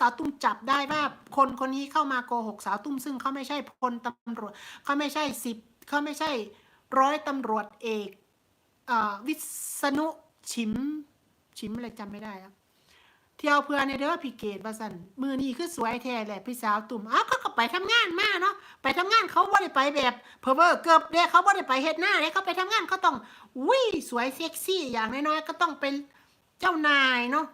สาวตุ้มจับได้ว่าคนคนนี้เข้ามาโกหกสาวตุ้มซึ่งเขาไม่ใช่พลตำรวจเขาไม่ใช่สิบเขาไม่ใช่ร้อยตำรวจเอกอวิษณุชิมชิมอะไรจำไม่ได้แล้วเที่ยวเพื่อนในเด้อพี่เกดว่าสันมือนี้คือสวยแท้แหละพี่สาวตุ่มอ้าวเขาก็ไปทำงานมาเนาะไปทำงานเขาบ่ได้ไปแบบเพอเวอร์เกือบเด้เขาบ่ได้ไปเฮ็ดหน้าเด้เขาไปทำงานเขาต้องอุ้ยสวยเซ็กซี่อย่างน้อยๆก็ต้องเป็นเจ้านายเนาะ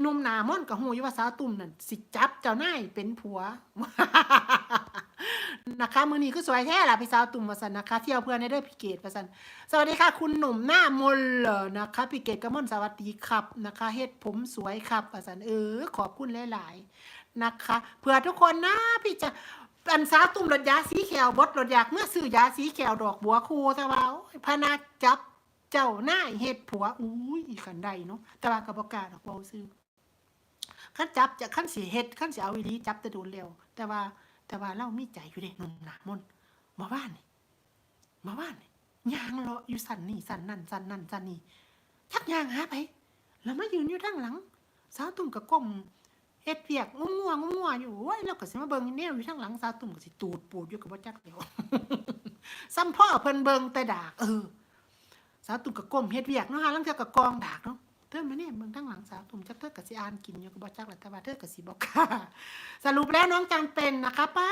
หนุ่มหนาม่อนกับหูอยู่ว่าสาวตุ่มนั่นสิจับเจ้านายเป็นผัว นะคะมือนี้คือสวยแท้ล่ะพี่สาวตุ่มวาสันนะคะ เที่ยวเพื่อนในเด้อพี่เกดวาสันสวัสดีค่ะ คุณหนุ่มหน้ามนเหรอนะคะพี่เกดกระมอนสวัสดีครับนะคะเฮ็ดผมสวยครับอาจารย์เออขอบคุณหลายๆนะคะเผื่อทุกคนนะพี่จะอันสาวตุ่มรถยาสีแขวบดรถอยากเมื่อซื้อยาสีแขวดอกบัวคูแต่ว่าพนาจับเจ้าหน้ายเฮ็ดผัวอุ้ยขันใดเนาะแต่ว่ากระบอกกาดอกบัวซื้อ ขั้นจับจะขั้นสีเฮ็ดขั้นสีเอาอีหลีจับแต่โดนเร็วแต่ว่าแต่ว่าเรามีใจอยู่เด้หนุ่มหนามนมาบ้านนี่มาบ้านนี่ยางเลาะอยู่สันนี่สันนั่นสันนั่นสันนี่ชักยางหาไป แล้วมายืนอยู่ด้านหลัง สาวตุ่มกับก้มเฮ็ดเปียกงงงัวงงงัวอยู่โอ้ยแล้วก็สิมาเบิ่งแนวอยู่ทางหลังสาวตุ่มก็สิตูดปูดอยู่กับบ่จักเดียวซ้ำพ่อเพิ่นเบิ่งแต่ดากเออสาวตุ่มกับก้มเฮ็ดเวียกเนาะฮะลังเทือกับกองดากเนาะ เธอมาเนี่ยเบิ่งทางหลังสาวตุ่มจักเธอก็สิอานกินอยู่กับบ่จักแหละแต่ว่าเธอก็สิบ่กล้าสรุปแล้วน้องจำเป็นนะคะป้า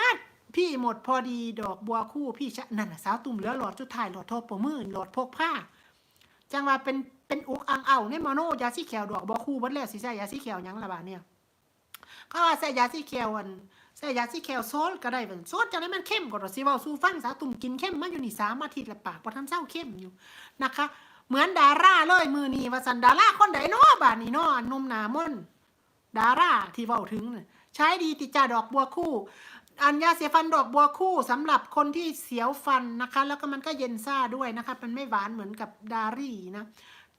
พี่หมดพอดีดอกบัวคู่พี่ชะนั่นสาวตุ่มเหลือหลอดจุดท้ายหลอดโทปมือหลอดพกผ้า จังว่าเป็นเป็นอุกอังเอาเนี่ยมโนยาสีแขวดอกบัวคู่บัดแล้วสิใส่ยาสีแขวยังละบาเนี่ยเขาว่าใส่ยาสีแขวอันใส่ยาสีแขวโซลก็ได้เบิ่นโซลจังได้มันเข้มกว่าดอกสิเว้าสู่ฟังสาวตุ่มกินเข้มมาอยู่นี่สามอาทิตย์ละปากบ่ทันเศร้าเข้มอยู่นะคะ เหมือนดาราเลยมือนีว่าสันดาราคนใดเนาะบาดนี้เนาะนมหนามนดาราที่เว้าถึงใช้ดีติดจาดอกบัวคู่ อันยาเสียฟันดอกบัวคู่สำหรับคนที่เสียวฟันนะคะ แล้วก็มันก็เย็นซ่าด้วยนะคะมันไม่หวานเหมือนกับดารี่นะ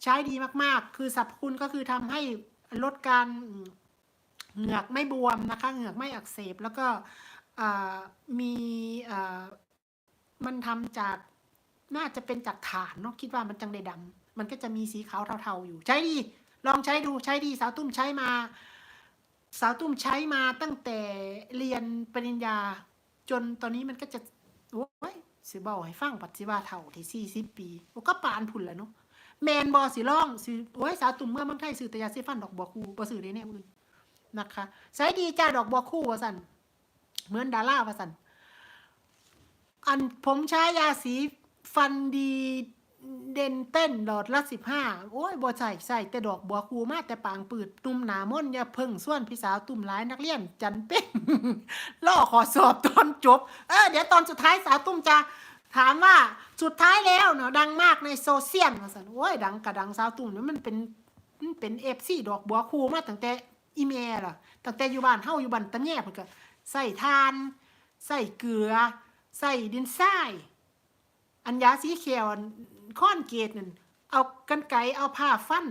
ใช้ดีมากๆ คือสรรพคุณก็คือทำให้ลดการเหงือกไม่บวมนะคะเหงือกไม่อักเสบแล้วก็มีมันทำจาก น่าจะเป็นจากถ่านเนาะคิดว่ามันจังได้ดำมันก็จะมีสีขาวเทาๆอยู่ ใช้ดี ลองใช้ดูใช้ดีสาวตุ้มใช้มา สาวตุ้มใช้มาตั้งแต่เรียนปริญญา จนตอนนี้มันก็จะโอ้ยสิบอกให้ฟังปัจจุบันเท่าที่สี่สิบปีโอ้ก็ปานพุ่นแล้วเนาะแมนบอสิล่องสิโอ้ยสาวตุ่มเมื่อมืองไทยซื้อแต่ยาสีฟันดอกบัวคู่บ่ซื้อได้แน่อื่นนะคะใช้ดีจ้าดอกบัวคู่ว่าสันเหมือนดาราว่าสันอันผมใช้ยาสี ฟันดีเดนเต้นดอดละสิบห้าโอ้ยบ่ใส่ใส่แต่ดอกบัวคูมาแต่ปางปืดตุ่มหนามนอย่าเพิ่งส่วนพี่สาวตุ่มร้ายนักเรียน จันเป็นล่อขอสอบตอนจบ เออเดี๋ยวตอนสุดท้ายสาวตุ่มจะถามว่าสุดท้ายแล้วเนาะดังมากในโซเชียลว่าสันโอ้ยดังกระดังสาวตุ่มเนี่ยมันเป็นมันเป็นเอฟซีดอกบัวคูมาตั้งแต่อีเมลล่ะตั้งแต่อยู่บ้านเฮาอยู่บ้านตะแง่เพิ่นก็ใส่ทานใส่เกลือใส่ดินทราย อันยาสีเขียวค้อนเกตนั่นเอากันไกเอาผ้าฟัน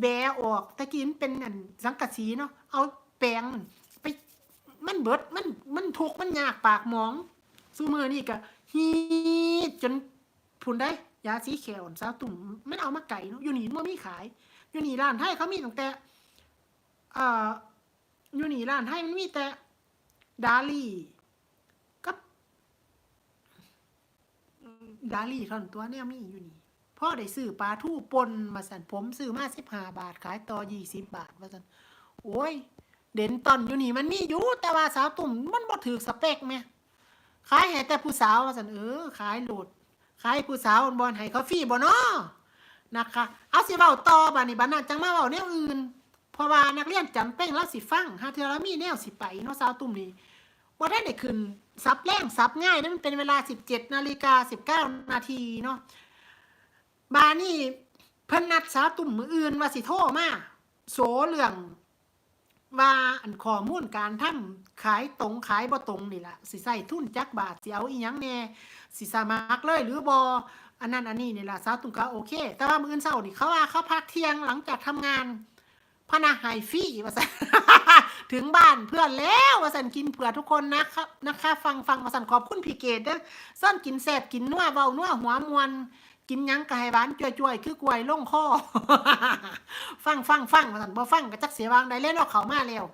แบะออกตะกี้มันเป็นอันสังกะสีเนาะเอาแปรงไปมันเบิดมันมันทุกมันยากปากมองสู้มือนี่ก็ฮีดจนผุนได้ยาสีเขียวสาวตุ่มมันเอามาไก่เนาะอยู่นี่มันมีขายอยู่นี่ร้านไทยเขามีตั้งแต่อ่ออยู่นี่ร้านไทยมันมีแต่ดาลี่กับ ดาลี่ท่อนตัวเนี่ยมีอยู่นี่พ่อได้ซื้อปลาทู่ปนมาสั่นผมซื้อมาสิบห้าบาทขายต่อยี่สิบบาทมาสั่นโอ้ย เด่นตอนอยู่นี่มันมีอยู่ แต่ว่าสาวตุ่มมันบ่ถือสเปคไหมขายให้แต่ผู้สาวมาสั่นเออขายโหลดขายผู้สาวบอลให้เขาฟรีบ่เนาะนะคะเอาสิเว้าต่อบัดนี้บัดนั้นจังมาเว้าแนวอื่น เพราะว่านักเรียนจำเป็นแล้วสิฟังหาเทอแล้วมีแนวสิไปเนาะสาวตุ่มนี่ ว่ได้ได้ขึ้นซับแรงซับง่ายนั่นมันเป็นเวลา 17นาฬิกา19นาทีเนาะบานี่เพิ่นนัดสาวตุ่มมืออื่นว่าสิโทรมาโสเรื่องว่าอันข้อมูลการทำขายตรงขายบ่ตรงนี่ล่ะสิใส่ทุนจักบาทสิเอาอีหยังแน่สิสมัครเลยหรือบ่อันนั้นอันนี้นี่ล่ะสาวตุ่มก็โอเค แต่ว่ามื้ออื่นเช้านี่เขาว่าเขาพักเที่ยงหลังจากทำงาน พนาไฮฟี่ว่าสันถึงบ้านเพื่อนแล้วว่าสันกินเผื่อทุกคนนะครับนะคะฟังฟังว่าสันขอบคุณพี่เกดเด้อซ่อนกินแสบกินนัวเบานัวหัวมวนกินยังกะให้หวานจ่วยๆคือกล้วยล่งคอ ฟังฟังฟังว่าสันบ่ฟังก็จักเสียวางได้เล่นเอาเขามาแล้ว